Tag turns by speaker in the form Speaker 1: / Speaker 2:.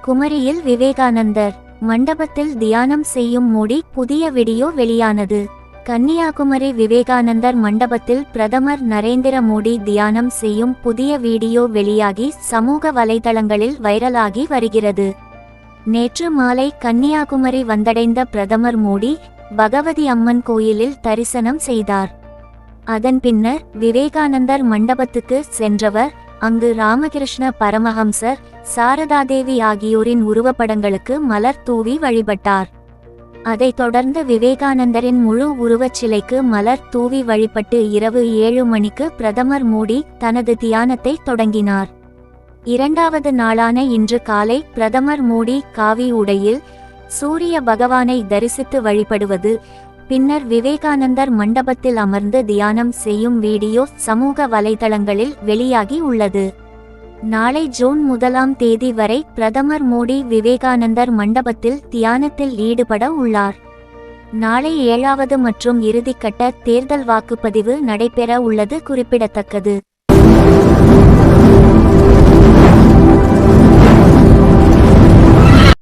Speaker 1: குமரியில் விவேகானந்தர். மண்டபத்தில் தியானம் செய்யும் மோடி புதிய வீடியோ வெளியானது. கன்னியாகுமரி விவேகானந்தர் மண்டபத்தில் பிரதமர் நரேந்திர மோடி தியானம் செய்யும் புதிய வீடியோ வெளியாகி சமூக வலைதளங்களில் வைரலாகி வருகிறது. நேற்று மாலை கன்னியாகுமரி வந்தடைந்த பிரதமர் மோடி பகவதி அம்மன் கோயிலில் தரிசனம் செய்தார். அதன் பின்னர் விவேகானந்தர் மண்டபத்துக்கு சென்றவர் அங்கு ராமகிருஷ்ண பரமஹம்சர் சாரதாதேவி ஆகியோரின் உருவப்படங்களுக்கு மலர் தூவி வழிபட்டார். அதைத் தொடர்ந்து விவேகானந்தரின் முழு உருவச் சிலைக்கு மலர் தூவி வழிபட்டு இரவு ஏழு மணிக்கு பிரதமர் மோடி தனது தியானத்தை தொடங்கினார். இரண்டாவது நாளான இன்று காலை பிரதமர் மோடி காவி உடையில் சூரிய பகவானை தரிசித்து வழிபடுவது பின்னர் விவேகானந்தர் மண்டபத்தில் அமர்ந்து தியானம் செய்யும் வீடியோ சமூக வலைதளங்களில் வெளியாகி உள்ளது. நாளை ஜூன் முதலாம் தேதி வரை பிரதமர் மோடி விவேகானந்தர் மண்டபத்தில் தியானத்தில் ஈடுபட உள்ளார். நாளை ஏழாவது மற்றும் இறுதிக்கட்ட தேர்தல் வாக்குப்பதிவு நடைபெற உள்ளது குறிப்பிடத்தக்கது.